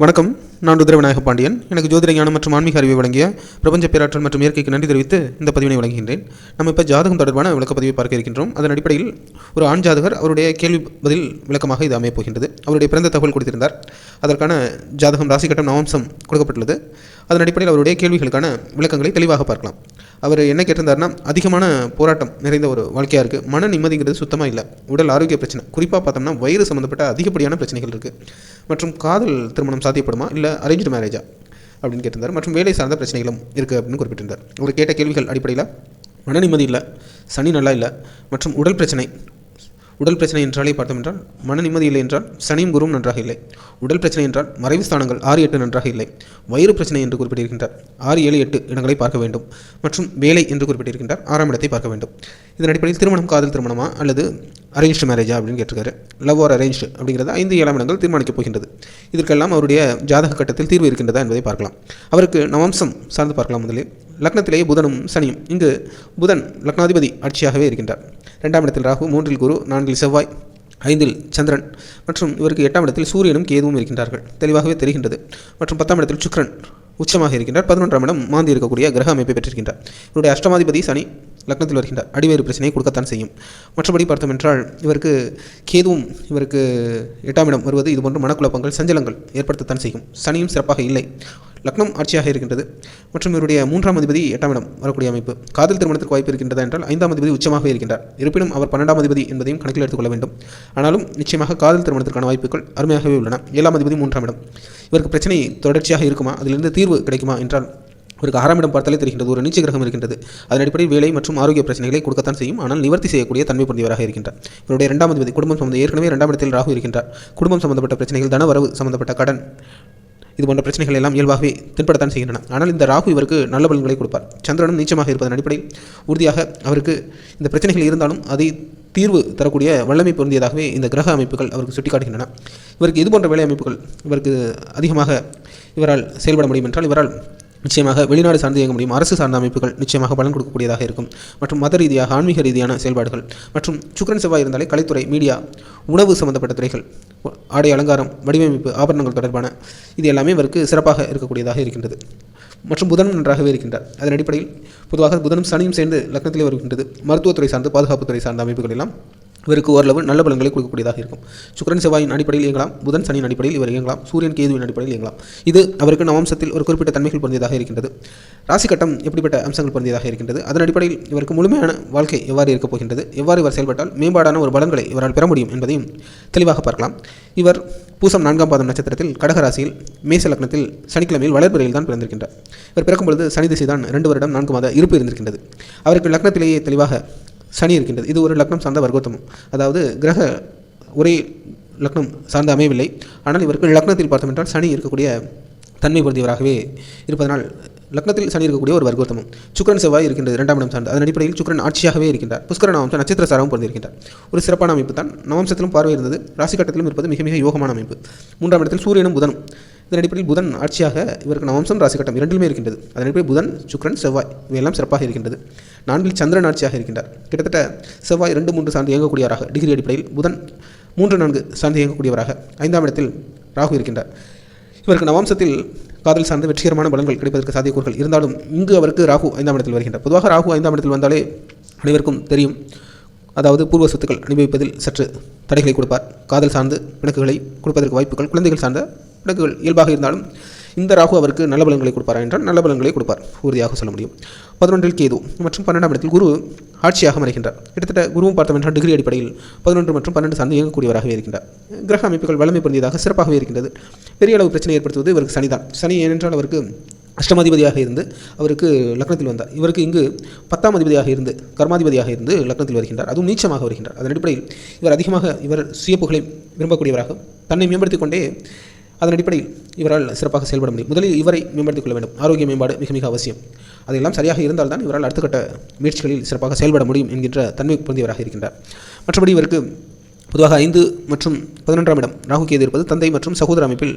வணக்கம். நான் ருத்ரவிநாயக பாண்டியன். எனக்கு ஜோதிட ஞானம் மற்றும் ஆன்மீக அறிவை வழங்கிய பிரபஞ்ச பேராற்றல் மற்றும் இயற்கைக்கு நன்றி தெரிவித்து இந்த பதிவினை வழங்குகின்றேன். நம்ம இப்போ ஜாதகம் தொடர்பான விளக்கப்பதிவை பார்க்க இருக்கின்றோம். அதன் அடிப்படையில் ஒரு ஆண் ஜாதகர் அவருடைய கேள்வி பதில் விளக்கமாக இது அமையப் போகின்றது. அவருடைய பிறந்த தகவல் கொடுத்திருந்தார். அதற்கான ஜாதகம் ராசி கட்டம் நவம்சம் கொடுக்கப்பட்டுள்ளது. அதன் அடிப்படையில் அவருடைய கேள்விகளுக்கான விளக்கங்களை தெளிவாக பார்க்கலாம். அவர் என்ன கேட்டிருந்தாருன்னா அதிகமான போராட்டம் நிறைந்த ஒரு வாழ்க்கையாக இருக்குது மன நிம்மதிங்கிறது சுத்தமாக இல்லை. உடல் ஆரோக்கிய பிரச்சனை. குறிப்பாக பார்த்தோம்னா வயிறு சம்மந்தப்பட்ட அதிகப்படியான பிரச்சனைகள் இருக்குது மற்றும் காதல் திருமணம் சாத்தியப்படுமா? இல்லை அரேஞ்ச் மேரேஜா அப்படின்னு கேட்டிருந்தார். மற்றும் வேலை சார்ந்த பிரச்சனைகளும் இருக்குது அப்படின்னு குறிப்பிட்டிருந்தார். அவர் கேட்ட கேள்விகள் அடிப்படையில் மன நிம்மதி இல்லை. சனி நல்லா இல்லை. மற்றும் உடல் பிரச்சனை உடல் பிரச்சனை என்றாலே பார்த்தோம் என்றால் மன நிம்மதி இல்லை என்றால் சனியும் குருவும் நன்றாக இல்லை. உடல் பிரச்சனை என்றால் மறைவு ஸ்தானங்கள் ஆறு எட்டு நன்றாக இல்லை. வயிறு பிரச்சனை என்று குறிப்பிட்டிருக்கின்றார். ஆறு ஏழு எட்டு இடங்களை பார்க்க வேண்டும். மற்றும் வேலை என்று குறிப்பிட்டிருக்கின்றார். ஆறாம் இடத்தை பார்க்க வேண்டும். இதன் அடிப்படையில் திருமணம் காதல் திருமணமா அல்லது அரேஞ்ச்டு மேரேஜா அப்படின்னு கேட்டிருக்காரு. லவ் ஆர் அரேஞ்ச்டு அப்படிங்கிறது ஐந்து ஏழாம் இடங்கள் தீர்மானிக்கப் போகின்றது. இதற்கெல்லாம் அவருடைய ஜாதக கட்டத்தில் தீர்வு இருக்கின்றதா என்பதை பார்க்கலாம். அவருக்கு நவம்சம் சார்ந்து பார்க்கலாம் முதலில். லக்னத்திலேயே புதனும் சனியும். இங்கு புதன் லக்னாதிபதி ஆட்சியாகவே இருக்கின்றார். ரெண்டாம் இடத்தில் ராகு மூன்றில் குரு நான்கில் செவ்வாய் ஐந்தில் சந்திரன் மற்றும் இவருக்கு எட்டாம் இடத்தில் சூரியனும் கேதுவும் இருக்கின்றார்கள். தெளிவாகவே தெரிகின்றது. மற்றும் பத்தாம் இடத்தில் சுக்ரன் உச்சமாக இருக்கின்றார். பதினொன்றாம் இடம் மாந்தி இருக்கக்கூடிய கிரக அமைப்பை பெற்றிருக்கின்றார். இவருடைய அஷ்டமாதிபதி சனி லக்னத்தில் வருகின்றார். அடிவேறு பிரச்சனையை கொடுக்கத்தான் செய்யும். மற்றபடி பார்த்தோம் என்றால் இவருக்கு கேதுவும் இவருக்கு எட்டாம் இடம் வருவது இதுபோன்ற மனக்குழப்பங்கள் சஞ்சலங்கள் ஏற்படுத்தத்தான் செய்யும். சனியும் சிறப்பாக இல்லை. லக்னம் ஆட்சியாக இருக்கின்றது. மற்றும் இவருடைய மூன்றாம் அதிபதி எட்டாம் இடம் வரக்கூடிய அமைப்பு. காதல் திருமணத்திற்கு வாய்ப்பு இருக்கின்றதா என்றால் ஐந்தாம் அதிபதி உச்சமாக இருக்கின்றார். இருப்பினும் அவர் பன்னெண்டாம் அதிபதி என்பதையும் கணக்கில் எடுத்துக்கொள்ள வேண்டும். ஆனாலும் நிச்சயமாக காதல் திருமணத்திற்கான வாய்ப்புகள் அருமையாகவே உள்ளன. ஏழாம் அதிபதி மூன்றாம் இடம். இவருக்கு பிரச்சனை தொடர்ச்சியாக இருக்குமா? அதிலிருந்து தீர்வு கிடைக்குமா என்றால் இவருக்கு ஆறாம் இடம் பார்த்தாலே தெரிகின்றது. ஒரு நீச்ச கிரகம் இருக்கின்றது. அதன் அடிப்படையில் வேலை மற்றும் ஆரோக்கிய பிரச்சனைகளை கொடுக்கத்தான் செய்யும். ஆனால் நிவர்த்தி செய்யக்கூடிய தன்மை பொருந்தியவராக இருக்கின்றார். இவருடைய இரண்டாம் அதிபதி குடும்பம் சம்பந்த ஏற்கனவே இரண்டாம் இடத்தில் ராகு இருக்கின்றார். குடும்பம் சம்பந்தப்பட்ட பிரச்சனைகள் தன வரவு சம்பந்தப்பட்ட கடன் இது போன்ற பிரச்சனைகள் எல்லாம் இயல்பாகவே தென்படத்தான் செய்கின்றன. ஆனால் இந்த ராகு இவருக்கு நல்ல பலன்களை கொடுப்பார். சந்திரனும் நீச்சமாக இருப்பதன் அடிப்படையில் உறுதியாக அவருக்கு இந்த பிரச்சனைகள் இருந்தாலும் அதை தீர்வு தரக்கூடிய வல்லமை பொருந்தியதாகவே இந்த கிரக அமைப்புகள் அவருக்கு சுட்டிக்காட்டுகின்றன. இவருக்கு இது போன்ற வேலை அமைப்புகள் இவருக்கு அதிகமாக இவரால் செயல்பட முடியும் என்றால் இவரால் நிச்சயமாக வெளிநாடு சார்ந்து இயங்க முடியும். அரசு சார்ந்த அமைப்புகள் நிச்சயமாக பலன் கொடுக்கக்கூடியதாக இருக்கும். மற்றும் மத ரீதியாக ஆன்மீக ரீதியான செயல்பாடுகள் மற்றும் சுக்கரன் செவ்வாய் இருந்தாலே கலைத்துறை மீடியா உணவு சம்பந்தப்பட்ட துறைகள் ஆடை அலங்காரம் வடிவமைப்பு ஆபரணங்கள் தொடர்பான இது எல்லாமே இவருக்கு சிறப்பாக இருக்கக்கூடியதாக இருக்கின்றது. மற்றும் புதனும் நன்றாகவே இருக்கின்றார். அதன் அடிப்படையில் பொதுவாக புதனும் சனியும் சேர்ந்து லக்னத்திலே வருகின்றது. மருத்துவத்துறை சார்ந்து பாதுகாப்புத்துறை சார்ந்த அமைப்புகள் எல்லாம் இவருக்கு ஓரளவு நல்ல பலன்களை கொடுக்கக்கூடியதாக இருக்கும். சுக்கரன் செவ்வாயின் அடிப்படையில் இயங்கலாம். புதன் சனியின் அடிப்படையில் இவர் இயங்கலாம். சூரியன் கேதுவின் அடிப்படையில் இயங்கலாம். இது அவருக்கு நவம்சத்தில் ஒரு குறிப்பிட்ட தன்மைகள் பொருந்தியதாக இருக்கின்றது. ராசி கட்டம் எப்படிப்பட்ட அம்சங்கள் பொருந்தியதாக இருக்கின்றது? அதன் அடிப்படையில் இவருக்கு முழுமையான வாழ்க்கை எவ்வாறு இருக்கப் போகின்றது? எவ்வாறு இவர் செயல்பட்டால் மேம்பாடான ஒரு பலன்களை இவரால் பெற முடியும் என்பதையும் தெளிவாக பார்க்கலாம். இவர் பூசம் நான்காம் பாதம் நட்சத்திரத்தில் கடகராசியில் மேச லக்னத்தில் சனிக்கிழமையில் வளர்பிறையில் தான் பிறந்திருக்கின்றார். இவர் பிறக்கும் பொழுது சனி திசை தான் ரெண்டு வருடம் நான்கு மாத இருப்பு இருந்திருக்கின்றது. அவருக்கு லக்னத்திலேயே தெளிவாக சனி இருக்கின்றது. இது ஒரு லக்னம் சார்ந்த வர்க்கோத்தமம். அதாவது கிரக ஒரே லக்னம் சார்ந்து அமையவில்லை. ஆனால் இவருக்கு லக்னத்தில் பார்த்தோம் என்றால் சனி இருக்கக்கூடிய தன்மை பொருந்தியவராகவே இருப்பதனால் லக்னத்தில் சனி இருக்கக்கூடிய ஒரு வர்க்கோத்தமம். சுக்கரன் செவ்வாய் இருக்கின்றது இரண்டாம் இடம் சார்ந்து. அதன் அடிப்படையில் சுக்கரன் ஆட்சியாகவே இருக்கின்றார். புஷ்கர நவம்சம் நட்சத்திர சாரமும் பொருந்திருக்கின்றார் ஒரு சிறப்பான அமைப்பு தான். நவம்சத்திலும் பார்வை இருந்தது. ராசி கட்டத்திலும் இருப்பது மிக மிக யோகமான அமைப்பு. மூன்றாம் இடத்தில் சூரியனும் புதனும். இதன் அடிப்படையில் புதன் ஆட்சியாக இவருக்கு நவம்சம் ராசி கட்டம் இரண்டிலுமே இருக்கின்றது. அதன் அடிப்படையில் புதன் சுக்ரன் செவ்வாய் இவையெல்லாம் சிறப்பாக இருக்கின்றது. நான்கில் சந்திரன் ஆட்சியாக இருக்கின்றார். கிட்டத்தட்ட செவ்வாய் ரெண்டு மூன்று சார்ந்து இயங்கக்கூடியவராக டிகிரி அடிப்படையில் புதன் மூன்று நான்கு சார்ந்து இயங்கக்கூடியவராக ஐந்தாம் இடத்தில் ராகு இருக்கின்றார். இவருக்கு நவம்சத்தில் காதல் சார்ந்த வெற்றிகரமான பலன்கள் கிடைப்பதற்கு சாத்தியக்கூறுகள் இருந்தாலும் இங்கு அவருக்கு ராகு ஐந்தாம் இடத்தில் வருகின்றார். பொதுவாக ராகு ஐந்தாம் இடத்தில் வந்தாலே அனைவருக்கும் தெரியும். அதாவது பூர்வ சொத்துக்கள் அனுபவிப்பதில் சற்று தடைகளை கொடுப்பார். காதல் சார்ந்து பிணக்குகளை கொடுப்பதற்கு வாய்ப்புகள் குழந்தைகள் சார்ந்த விளக்குகள் இயல்பாக இருந்தாலும் இந்த ராகு அவருக்கு நல்ல பலன்களை கொடுப்பாரா என்றால் நல்ல பலன்களை கொடுப்பார். உறுதியாக சொல்ல முடியும். பதினொன்றில் கேது மற்றும் பன்னெண்டாம் இடத்தில் குரு ஆட்சியாக மறைகின்றார். கிட்டத்தட்ட குருவும் பார்த்தோம் என்றால் டிகிரி அடிப்படையில் பதினொன்று மற்றும் பன்னெண்டு சார்ந்து இயங்கக்கூடியவராகவே இருக்கின்றார். கிரக அமைப்புகள் வலிமை பொருந்தியதாக சிறப்பாகவே இருக்கின்றது. பெரிய அளவு பிரச்சனை ஏற்படுத்துவது இவருக்கு சனிதான். சனி ஏனென்றால் அவருக்கு அஷ்டமாதிபதியாக இருந்து அவருக்கு லக்னத்தில் வந்தார். இவருக்கு இங்கு பத்தாம் அதிபதியாக இருந்து கர்மாதிபதியாக இருந்து லக்னத்தில் வருகின்றார். அதுவும் நீச்சமாக வருகின்றார். அதன் அடிப்படையில் இவர் அதிகமாக இவர் சுய புகழை விரும்பக்கூடியவராக தன்னை மேம்படுத்திக் கொண்டே அதன் அடிப்படையில் இவரால் சிறப்பாக செயல்பட முடியும். முதலில் இவரை மேம்படுத்திக் கொள்ள வேண்டும். ஆரோக்கிய மேம்பாடு மிக மிக அவசியம். அதெல்லாம் சரியாக இருந்தால்தான் இவரால் அடுத்த கட்ட முயற்சிகளில் சிறப்பாக செயல்பட முடியும் என்கின்ற தன்மை பொருந்தியவராக இருக்கின்றார். மற்றபடி இவருக்கு பொதுவாக ஐந்து மற்றும் பதினொன்றாம் இடம் ராகு கேது இருப்பது தந்தை மற்றும் சகோதர அமைப்பில்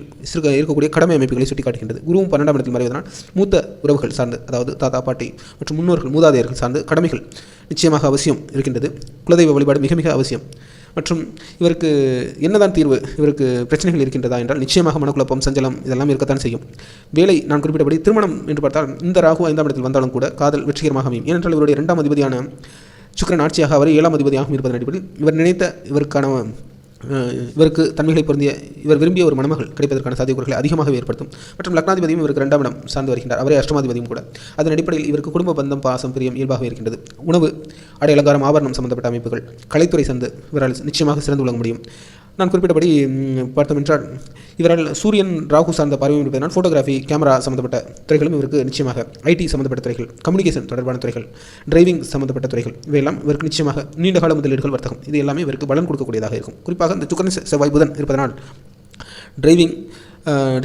இருக்கக்கூடிய கடமை அமைப்புகளை சுட்டிக்காட்டுகின்றது. குருவும் பன்னெண்டாம் இடத்தில் மறைவதனால் மூத்த உறவுகள் சார்ந்து அதாவது தாத்தா பாட்டி மற்றும் முன்னோர்கள் மூதாதையர்கள் சார்ந்து கடமைகள் நிச்சயமாக அவசியம் இருக்கின்றது. குலதெய்வ வழிபாடு மிக மிக அவசியம். மற்றும் இவருக்கு என்னதான் தீர்வு இவருக்கு பிரச்சனைகள் இருக்கின்றதா என்றால் நிச்சயமாக மனக்குழப்பம் சஞ்சலம் இதெல்லாம் இருக்கத்தான் செய்யும். வேலை நான் குறிப்பிட்டபடி திருமணம் என்று பார்த்தால் இந்த ராகு ஐந்தாம் இடத்தில் வந்தாலும் கூட காதல் வெற்றிகரமாக அமையும். ஏனென்றால் இவருடைய இரண்டாம் அதிபதியான சுக்கரன் ஆட்சியாக அவர் ஏழாம் அதிபதியாகவும் இருப்பதன் அடிப்படையில் இவர் நினைத்த இவருக்கான இவருக்கு தன்மைகளை பொருந்திய இவர் விரும்பிய ஒரு மணமகள் கிடைப்பதற்கான சாத்தியக்கூறுகளை அதிகமாக ஏற்படுத்தும். மற்றும் லக்னாதிபதியும் இவருக்கு இரண்டாம் இடம் சார்ந்து வருகின்றார். அவரே அஷ்டமாதிபதியும் கூட. அதன் அடிப்படையில் இவருக்கு குடும்ப பந்தம் பாசம் பிரியம் இயல்பாகவே இருக்கின்றது. உணவு அடை அலங்காரம் ஆபரணம் சம்பந்தப்பட்ட அமைப்புகள் கலைத்துறை சார்ந்து இவரால் நிச்சயமாக சிறந்து விளங்க முடியும். நான் குறிப்பிட்டபடி பார்த்தோம் என்றால் இவரால் சூரியன் ராகு சார்ந்த பார்வையும் இருப்பதனால் ஃபோட்டோகிராஃபி கேமரா சம்பந்தப்பட்ட துறைகளும் இவருக்கு நிச்சயமாக ஐடி சம்பந்தப்பட்ட துறைகள் கம்யூனிகேஷன் தொடர்பான துறைகள் டிரைவிங் சம்பந்தப்பட்ட துறைகள் இவையெல்லாம் இவருக்கு நிச்சயமாக நீண்டகால முதலீடுகள் வர்த்தகம். இது எல்லாமே இவருக்கு பலன் கொடுக்கக்கூடியதாக இருக்கும். குறிப்பாக இந்த சுக்கரன் செவ்வாய் புதன் இருப்பதனால் டிரைவிங்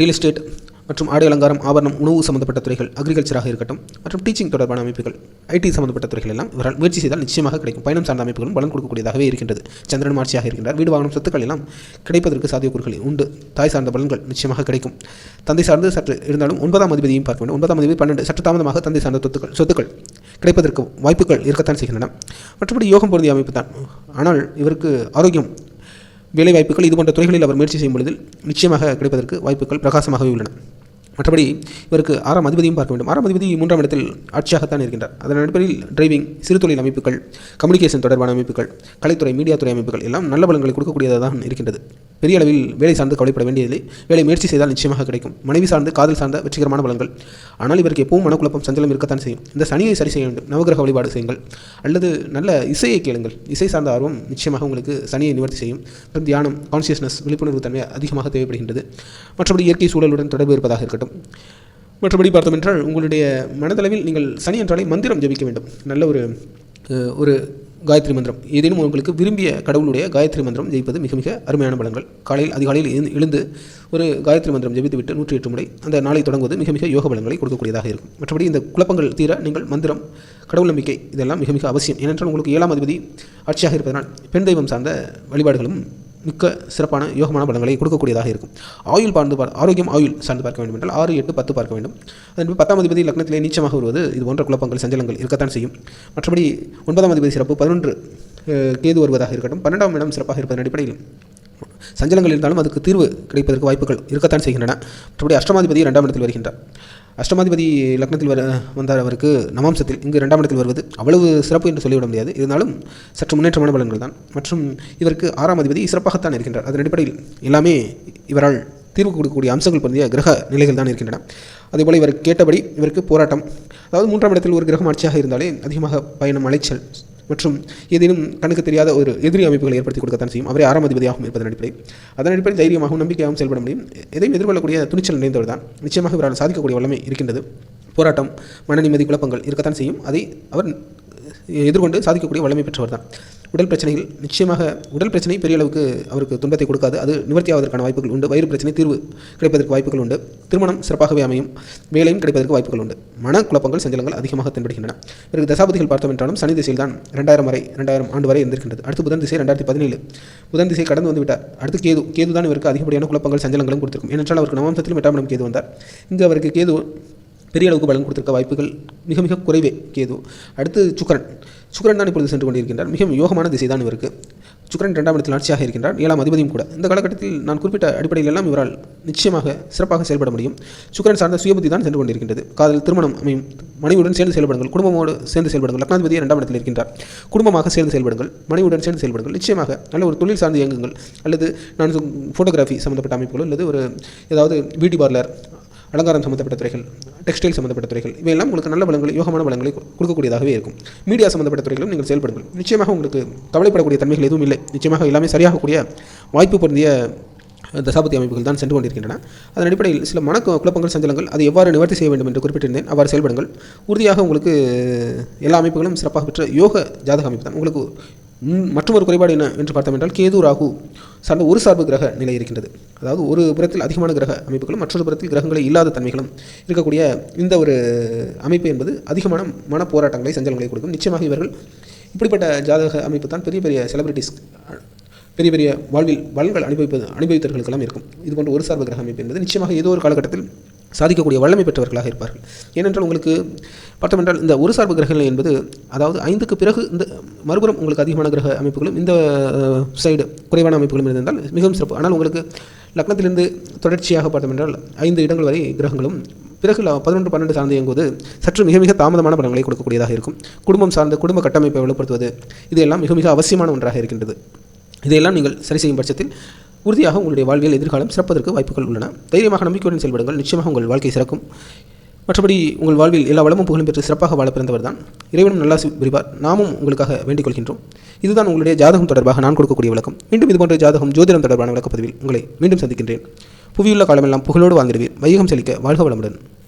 ரியல் எஸ்டேட் மற்றும் ஆடை அலங்காரம் ஆபரணம் உணவு சம்பந்தப்பட்ட துறைகள் அக்ரிகல்ச்சராக இருக்கட்டும் மற்றும் டீச்சிங் தொடர்பான அமைப்புகள் ஐடி சம்பந்தப்பட்ட துறைகள் எல்லாம் இவரால் முயற்சி செய்தால் நிச்சயமாக கிடைக்கும். பயணம் சார்ந்த அமைப்புகளும் பலன் கொடுக்கக்கூடியதாகவே இருக்கின்றது. சந்திரன் மாட்சியாக இருக்கின்றார். வீடு வாகனம் சொத்துக்கள் எல்லாம் கிடைப்பதற்கு சாத்தியக்கூறுகள் உண்டு. தாய் சார்ந்த பலன்கள் நிச்சயமாக கிடைக்கும். தந்தை சார்ந்து சற்று இருந்தாலும் ஒன்பதாம் அதிபதியையும் பார்க்க வேண்டும். ஒன்பதாம் அதிபதி பன்னெண்டு சற்று தாமதமாக தந்தை சார்ந்த சொத்துக்கள் சொத்துக்கள் கிடைப்பதற்கு வாய்ப்புகள் இருக்கத்தான் செய்கின்றன. மற்றபடி யோகம் பொருந்திய அமைப்பு தான். ஆனால் இவருக்கு ஆரோக்கியம் வேலைவாய்ப்புகள் இது போன்ற துறைகளில் அவர் முயற்சி செய்யும் பொழுது நிச்சயமாக கிடைப்பதற்கு வாய்ப்புகள் பிரகாசமாகவே உள்ளன. மற்றபடி இவருக்கு ஆறாம் அதிபதியும் பார்க்க வேண்டும். ஆறாம் அதிபதி மூன்றாம் இடத்தில் ஆட்சியாகத்தான் இருக்கின்றார். அதன் அடிப்படையில் டிரைவிங் சிறு தொழில் அமைப்புகள் கம்யூனிகேஷன் தொடர்பான அமைப்புகள் கலைத்துறை மீடியா துறை அமைப்புகள் எல்லாம் நல்ல பலன்களை கொடுக்கக்கூடியதாக தான் இருக்கின்றது. பெரிய அளவில் வேலை சார்ந்து கவலைப்பட வேண்டியதில்லை. வேலை முயற்சி செய்தால் நிச்சயமாக கிடைக்கும். மனைவி சார்ந்து காதல் சார்ந்த வெற்றிகரமான பலன்கள். ஆனால் இவருக்கு எப்பவும் மனக்குழப்பம் சஞ்சலம் இருக்கத்தான் செய்யும். இந்த சனியை சரி செய்ய வேண்டும். நவகிரக வழிபாடு செய்யுங்கள். அல்லது நல்ல இசையை கேளுங்கள். இசை சார்ந்த ஆர்வம் நிச்சயமாக உங்களுக்கு சனியை நிவர்த்தி செய்யும். தியானம் கான்சியஸ்னஸ் விழிப்புணர்வு தன்மை அதிகமாக தேவைப்படுகின்றது. மற்றபடி இயற்கை சூழலுடன் தொடர்பு இருப்பதாக இருக்கட்டும். மற்றபடி பார்த்தோம் என்றால் உங்களுடைய மனதளவில் நீங்கள் சனி என்றாலே மந்திரம் ஜபிக்க வேண்டும். நல்ல ஒரு ஒரு காயத்ரி மந்திரம். ஏதேனும் உங்களுக்கு விரும்பிய கடவுளுடைய காயத்ரி மந்திரம் ஜெயிப்பது மிக மிக அருமையான பலன்கள். காலையில் அதிகாலையில் எழுந்து- எழுந்து ஒரு காயத்ரி மந்திரம் ஜெபித்துவிட்டு நூற்றி எட்டு முறை அந்த நாளை தொடங்குவது மிக மிக யோக பலன்களை கொடுக்கக்கூடியதாக இருக்கும். மற்றபடி இந்த குழப்பங்கள் தீர நீங்கள் மந்திரம் கடவுள் நம்பிக்கை இதெல்லாம் மிக மிக அவசியம். ஏனென்றால் உங்களுக்கு ஏழாம் அதிபதி ஆட்சியாக இருப்பதனால் பெண் தெய்வம் சார்ந்த வழிபாடுகளும் மிக்க சிறப்பான யோகமான பலன்களை கொடுக்கக்கூடியதாக இருக்கும். ஆயுள் பார்ந்து பார் ஆரோக்கியம் ஆயுள் சார்ந்து பார்க்க வேண்டும் என்றால் ஆறு எட்டு பத்து பார்க்க வேண்டும். அதன் பத்தாம் அதிபதி லக்னத்திலே நீச்சமாக வருவது இது போன்ற குழப்பங்கள் சஞ்சலங்கள் இருக்கத்தான் செய்யும். மற்றபடி ஒன்பதாம் அதிபதி சிறப்பு பதினொன்று கேது வருவதாக இருக்கட்டும். பன்னெண்டாம் இடம் சிறப்பாக இருப்பதன் அடிப்படையில் சஞ்சலங்கள் இருந்தாலும் அதுக்கு தீர்வு கிடைப்பதற்கு வாய்ப்புகள் இருக்கத்தான் செய்கின்றன. மற்றபடி அஷ்டமாதிபதி இரண்டாம் இடத்தில் வருகின்றார். அஷ்டமாதிபதி லக்னத்தில் வர வந்தார் அவருக்கு நவாம்சத்தில் இங்கு இரண்டாம் இடத்தில் வருவது அவ்வளவு சிறப்பு என்று சொல்லிவிட முடியாது. இருந்தாலும் சற்று முன்னேற்றமான பலன்கள் தான். மற்றும் இவருக்கு ஆறாம் அதிபதி சிறப்பாகத்தான் இருக்கின்றார். அதன் அடிப்படையில் எல்லாமே இவரால் தீர்வு கொடுக்கக்கூடிய அம்சங்கள் பொருந்திய கிரக நிலைகள் தான் இருக்கின்றன. அதேபோல் இவர் கேட்டபடி இவருக்கு போராட்டம் அதாவது மூன்றாம் இடத்தில் ஒரு கிரகம் ஆட்சியாக இருந்தாலே அதிகமாக பயணம் அலைச்சல் மற்றும் ஏதேனும் கணக்கு தெரியாத ஒரு எதிரி அமைப்புகளை ஏற்படுத்தி கொடுக்கத்தான் செய்யும். அவரே ஆறாம் அதிபதியாகவும் இருப்பதன் அடிப்படை அதன் அடிப்படையில் தைரியமாகவும் நம்பிக்கையாகவும் செயல்பட முடியும். எதையும் எதிர்கொள்ளக்கூடிய துணிச்சல் நிறைந்தவர் தான் நிச்சயமாக இவரால் சாதிக்கக்கூடிய வல்லமை இருக்கின்றது. போராட்டம் மன நிம்மதி குழப்பங்கள் இருக்கத்தான் செய்யும். அதை அவர் எதிர்கொண்டு சாதிக்கக்கூடிய வலிமை பெற்றவர் தான் உடல் பிரச்சனைகள் நிச்சயமாக உடல் பிரச்சனை பெரிய அளவுக்கு அவருக்கு துன்பத்தை கொடுக்காது. அது நிவர்த்தி ஆவதற்கான வாய்ப்புகள் உண்டு. வயிறு பிரச்சனை தீர்வு கிடைப்பதற்கு வாய்ப்புகள் உண்டு. திருமணம் சிறப்பாகவே அமையும். வேலையும் கிடைப்பதற்கு வாய்ப்புகள் உண்டு. மன குழப்பங்கள் சஞ்சலங்கள் அதிகமாக தென்படுகின்றன. பிறகு தசாபதிகள் பார்த்தோம் என்றாலும் சனி திசையில் தான் ரெண்டாயிரம் வரை ரெண்டாயிரம் ஆண்டு வரை இருந்திருக்கின்றது. அடுத்து புதன் திசை ரெண்டாயிரத்தி பதினேழு. புதன் திசை கடந்து வந்துவிட்டார். அடுத்து கேது. கேது தான் இவருக்கு அதிகப்படியான குழப்பங்கள் சஞ்சலங்களும் கொடுத்திருக்கும். ஏனென்றால் அவருக்கு நவம்சத்திலும் எட்டாம் இடம் கேது வந்தார். இங்கு அவருக்கு கேது பெரிய அளவுக்கு பலன் கொடுத்திருக்க வாய்ப்புகள் மிக மிக குறைவே கேது. அடுத்து சுக்கரன். சுக்கரன் தான் இப்பொழுது சென்று கொண்டிருக்கின்றார். மிக யோகமான திசை தான் இவருக்கு. சுக்கரன் இரண்டாம் இடத்தில் ஆட்சியாக இருக்கின்றார். ஏழாம் அதிபதியும் கூட. இந்த காலகட்டத்தில் நான் குறிப்பிட்ட அடிப்படையில் எல்லாம் இவரால் நிச்சயமாக சிறப்பாக செயல்பட முடியும். சுக்கரன் சார்ந்த சுயபுத்தி தான் சென்று கொண்டிருக்கின்றது. காதல் திருமணம் அமையும் மனைவியுடன் சேர்ந்து செயல்படுங்கள். குடும்பமோடு சேர்ந்து செயல்படுங்கள். லக்னாதிபதி இரண்டாம் இடத்தில் இருக்கின்றார். குடும்பமாக சேர்ந்து செயல்படுங்கள். மனைவியுடன் சேர்ந்து செயல்படுங்கள். நிச்சயமாக நல்ல ஒரு தொழில் சார்ந்து இயங்குங்கள். அல்லது நான் ஃபோட்டோகிராஃபி சம்மந்தப்பட்ட அமைப்புகளோ அல்லது ஒரு ஏதாவது பியூட்டி பார்லர் அலங்காரம் சம்மந்தப்பட்ட துறைகள் டெக்ஸ்டைல் சம்மந்தப்பட்ட துறைகள். இவையெல்லாம் உங்களுக்கு நல்ல பலங்களை யோகமான பலங்களை கொடுக்கக்கூடியதாகவே இருக்கும். மீடியா சம்மந்தப்பட்ட துறைகளும் நீங்கள் செயல்படுங்கள் நிச்சயமாக உங்களுக்கு கவலைப்படக்கூடிய தன்மைகள் எதுவும் இல்லை. நிச்சயமாக எல்லாமே சரியாகக்கூடிய வாய்ப்பு பொருந்திய தசாபதி அமைப்புகள் தான் சென்று கொண்டிருக்கின்றன. அதன் அடிப்படையில் சில மன குழப்பங்கள் சஞ்சலங்கள் அதை எவ்வாறு நிவர்த்தி செய்ய வேண்டும் என்று குறிப்பிட்டிருந்தேன். அவ்வாறு செயல்படுங்கள். உறுதியாக உங்களுக்கு எல்லா அமைப்புகளும் சிறப்பாக பெற்ற யோக ஜாதக அமைப்பு தான். உங்களுக்கு மற்றொரு குறைபாடு என்ன என்று பார்த்தோம் என்றால் கேது ராகு சார்ந்த ஒரு சார்பு கிரக நிலை இருக்கின்றது. அதாவது ஒரு புறத்தில் அதிகமான கிரக அமைப்புகளும் மற்றொரு புறத்தில் கிரகங்களை இல்லாத தன்மைகளும் இருக்கக்கூடிய இந்த ஒரு அமைப்பு என்பது அதிகமான மன போராட்டங்களை சஞ்சலங்களை கொடுக்கும். நிச்சயமாக இவர்கள் இப்படிப்பட்ட ஜாதக அமைப்பு தான் பெரிய பெரிய செலிபிரிட்டிஸ் பெரிய பெரிய வாழ்வில் வளங்கள் அனுபவிப்பது அனுபவித்தவர்களுக்கெல்லாம் இருக்கும். இது போன்ற ஒரு சார்பு கிரக அமைப்பு என்பது நிச்சயமாக ஏதோ ஒரு காலகட்டத்தில் சாதிக்கக்கூடிய வல்லமை பெற்றவர்களாக இருப்பார்கள். ஏனென்றால் உங்களுக்கு பார்த்தோமென்றால் இந்த ஒரு சார்பு கிரகங்கள் என்பது அதாவது ஐந்துக்கு பிறகு இந்த மறுபுறம் உங்களுக்கு அதிகமான கிரக அமைப்புகளும் இந்த சைடு குறைவான அமைப்புகளும் இருந்தால் மிகவும் சிறப்பு. ஆனால் உங்களுக்கு லக்னத்திலிருந்து தொடர்ச்சியாக பார்த்தோமென்றால் ஐந்து இடங்கள் வரை கிரகங்களும் பிறகு பதினொன்று பன்னெண்டு சார்ந்து இயங்குவது சற்று மிக மிக தாமதமான படங்களை கொடுக்கக்கூடியதாக இருக்கும். குடும்பம் சார்ந்த குடும்ப கட்டமைப்பை வலுப்படுத்துவது இதெல்லாம் மிக மிக அவசியமான ஒன்றாக இருக்கின்றது. இதையெல்லாம் நீங்கள் சரி செய்யும் பட்சத்தில் உறுதியாக உங்களுடைய வாழ்வியல் எதிர்காலம் சிறப்பதற்கு வாய்ப்புகள் உள்ளன. தைரியமாக நம்பிக்கையுடன் செயல்படுங்கள். நிச்சயமாக உங்கள் வாழ்க்கை சிறக்கும். மற்றபடி உங்கள் வாழ்வில் எல்லா வளமும் புகழும் பெற்று சிறப்பாக வாழ பிறந்தவர் தான் இறைவனும் நல்லா புரிவார். நாமும் உங்களுக்காக வேண்டிக் கொள்கின்றோம் இதுதான் உங்களுடைய ஜாதகம் தொடர்பாக நான் கொடுக்கக்கூடிய விளக்கம். மீண்டும் இதுபோன்ற ஜாதகம் ஜோதிடம் தொடர்பான விளக்கப்பதிவில் உங்களை மீண்டும் சந்திக்கின்றேன். புவியுள்ள காலமெல்லாம் புகழோடு வாழ்ந்திருவீர் வையகம் செழிக்க வாழ்க வளமுடன்.